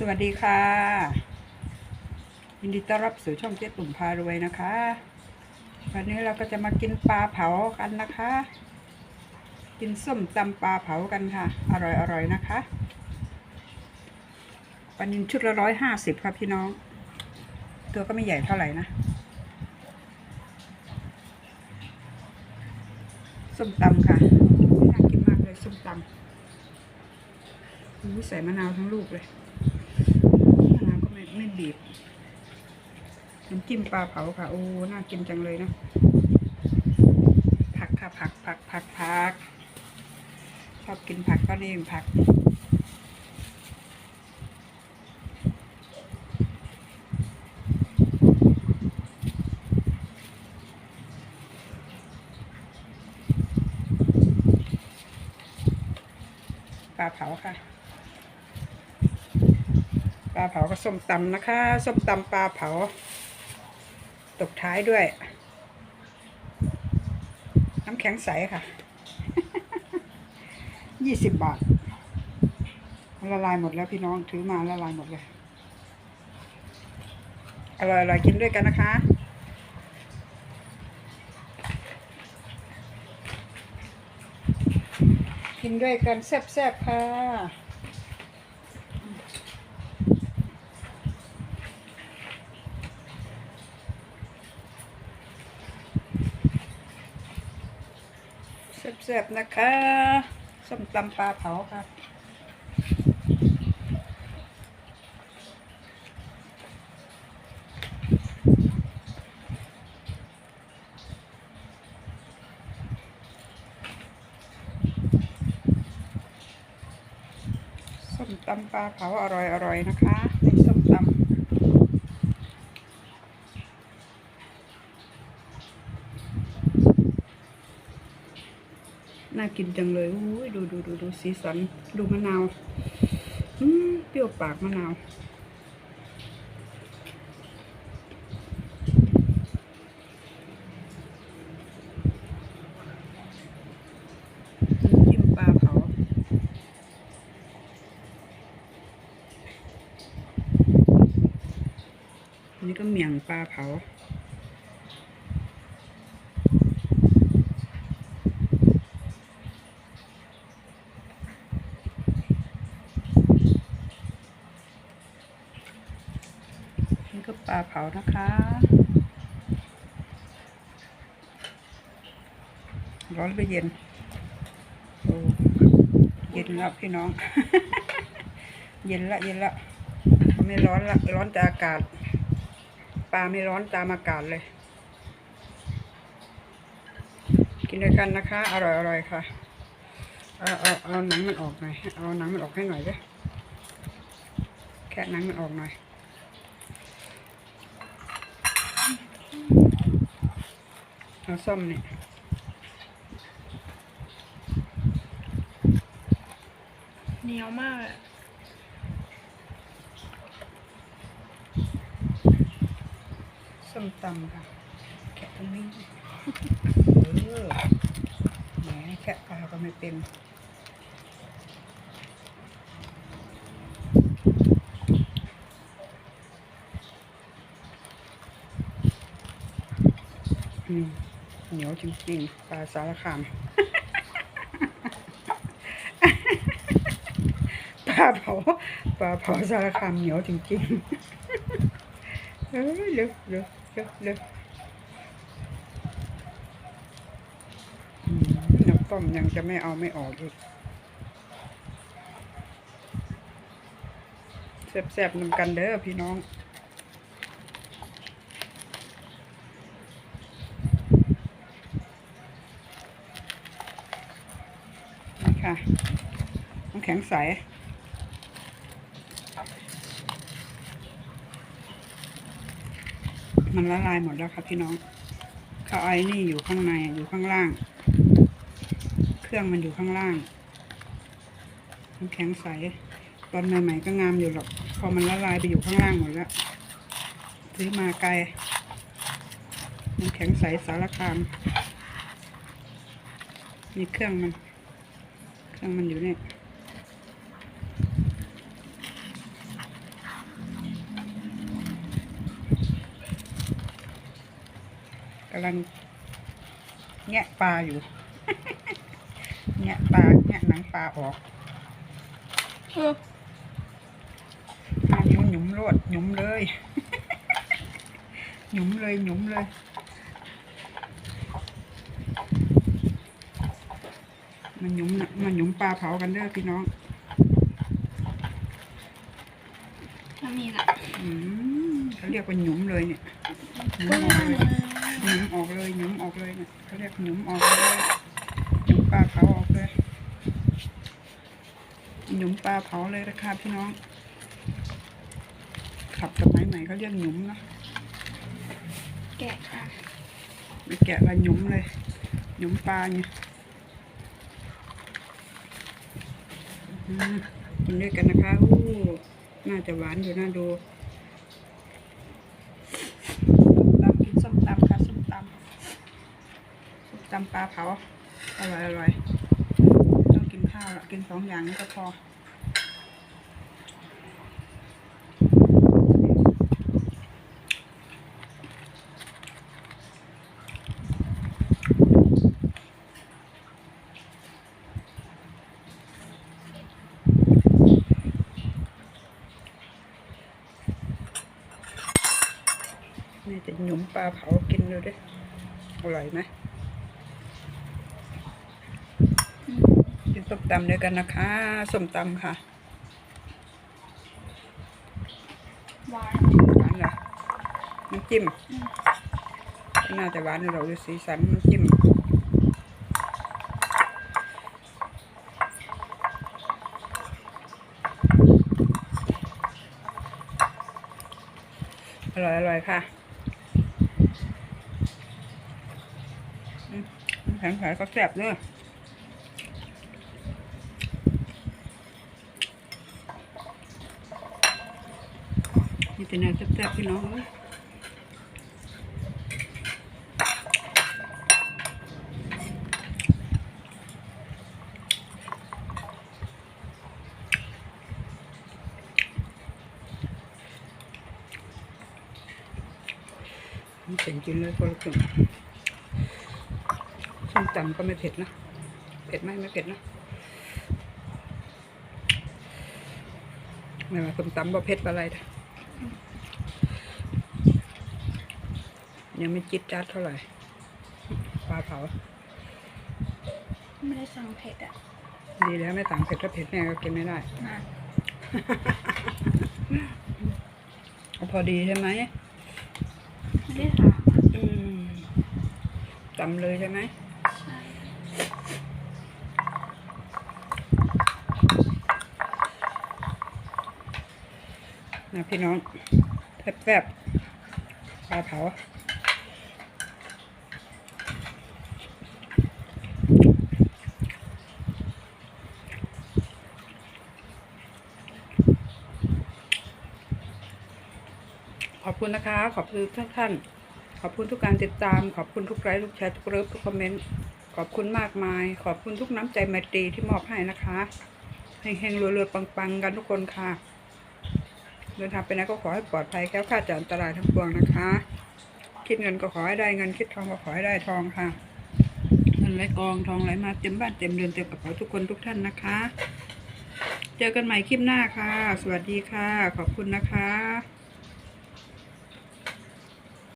สวัสดีค่ะ ยินดีต้อนรับสู่ช่องเจ๊ตุ่มพารวยนะคะ วันนี้เราก็จะมากินปลาเผากันนะคะ กินส้มตำปลาเผากันค่ะ อร่อยอร่อยนะคะปลานินชุดละร้อยห้าสิบครับพี่น้อง ตัวก็ไม่ใหญ่เท่าไหร่นะส้มตำค่ะน่ากินมากเลยส้มตำใส่มะนาวทั้งลูกเลย บีบน้ำจิ้มปลาเผาค่ะ โอ้ น่ากินจังเลยนะ ผักค่ะผักผักผักผัก ชอบกินผักก็นี่ผัก ปลาเผาค่ะ ปลาเผากับส้มตำนะคะ ส้มตำปลาเผาตบท้ายด้วย น้ำแข็งใสค่ะ ยี่สิบบาทละลายหมดแล้วพี่น้องถือมาละลายหมดเลย อร่อยอร่อยกินด้วยกันนะคะกินด้วยกันแซ่บๆค่ะ แซ่บๆนะคะส้มตำปลาเผาค่ะส้มตำปลาเผาอร่อยๆนะคะนี่ส้มตำ น่า กินจังเลยอุ้ยดูดูดูดูสีสัน ดูมะนาวอืมเปรี้ยวปากมะนาวจิ้มปลาเผาอันนี้ก็เมี่ยงปลาเผา นี่ก็ปลาเผานะคะ ร้อนหรือเย็นโอ้เย็นแล้วพี่น้อง เย็นละเย็นละ ไม่ร้อนละ ร้อนแต่อากาศ ปลาไม่ร้อนตามอากาศเลย กินด้วยกันนะคะ อร่อยอร่อยค่ะ เอาเอาเอาหนังมันออกหน่อย เอาหนังมันออกให้หน่อยด้วยแค่หนังมันออกหน่อย เอาส้มนี่เหนียวมากเลยส้มตำค่ะ แกะตรงนี้เออแหมแกะปลาก็ไม่เป็นอืม เหนียวจริงๆปลาสารคามปลาเผาปลาเผาสารคามเหนียวจริงๆเอ้ยเร็วเร็วเร็วเร็วอืมน้ำต้มยังจะไม่เอาไม่ออกอีกแซ่บๆนำกันเด้อพี่น้อง นี่ค่ะ น้ำแข็ งใส มันละลายหมดแล้วค่ะพี่น้องข้าวไอ้นี่อยู่ข้างในอยู่ข้างล่าง เครื่องมันอยู่ข้างล่างน้ำแข็งใส ตอนใหม่ๆก็งามอยู่หรอก พอมันละลายไปอยู่ข้างล่างหมดแล้วซื้อมาไกลน้ำแข็งใสสารคามมีเครื่องมัน เครื่องมันอยู่เนี่ยำลังแงะปลาอยู่ แงะปลาแงะหนังปลาออกเอออันนี้หยุมโลดหยุมเลย หยุมเลยหยุมเลยมันหยุมน่ะมันหยุมปลาเผากันเด้อพี่น้องถ้ามีละอืมเขาเรียกว่าหยุมเลยเนี่ยหยุมเปื้อออกนเลยเลย หยุมออกเลยหยุมออกเลยเนี่ยเขาเรียกหยุมออกเลยหยุมปลาเผาออกเลยหยุมปลาเผาเลยนะคะพี่น้อง ขับสมัยใหม่เขาเรียกหยุมนะแกะอะไปแกะละหยุมเลยหยุมปลาเนี่ยอืมกินด้วยกันนะคะอู้น่าจะหวานอยู่น่าดูตำกินส้มตำค่ะส้มตำส้มตำปลาเผา อร่อยอร่อยต้องกินข้าวกินสองอย่างนี้ก็พอนี่จะหยุมปลาเผากินดูดิอร่อยไหมกิน ส้มตำด้วยกันนะคะส้มตำค่ะหวานหวานเหรอน้ำจิ้มน่าจะหวานเราดูสีสันน้ำจิ้มอร่อยอร่อยค่ะอืมน้ำแข็งใสก็แซ่บเด้อ เป็นเนื้อแซ่บๆพี่น้องเอ้ยมันเป็นกินเลยคนละครึ่งส้มตำก็ไม่เผ็ดนะ เผ็ดไหมไม่เผ็ดนะไม่ว่าส้มตำบ่เผ็ดอะไรนะ ยังไม่จิตจัดเท่าไหร่ปลาเผา ไม่ได้สั่งเผ็ดอะ ดีแล้วไม่ต่างเผ็ดถ้าเผ็ดแม่ก็กินไม่ได้นะเอาพอดีใช่ไหมไม่ได้ถามอะอืมตำเลยใช่ไหม นะพี่น้องแซ่บๆปลาเผาขอบคุณนะคะ ขอบคุณทุกท่าน ขอบคุณทุกการติดตาม ขอบคุณทุกไลค์ทุกแชร์ทุกเลิฟทุกคอมเมนต์ ขอบคุณมากมาย ขอบคุณทุกน้ำใจไมตรีที่มอบให้นะคะเฮงๆรวยๆปังๆ กันทุกคนค่ะ เดินทางไปไหนก็ขอให้ปลอดภัยแค้วคลาดจากอันตรายทั้งปวงนะคะ คิดเงินก็ขอให้ได้เงินคิดทองก็ขอให้ได้ทองค่ะเงินไหลกองทองไหลมาเต็มบ้านเต็มเรือนเต็มกระเป๋าทุกคนทุกท่านนะคะ เจอกันใหม่คลิปหน้าค่ะ สวัสดีค่ะ ขอบคุณนะคะ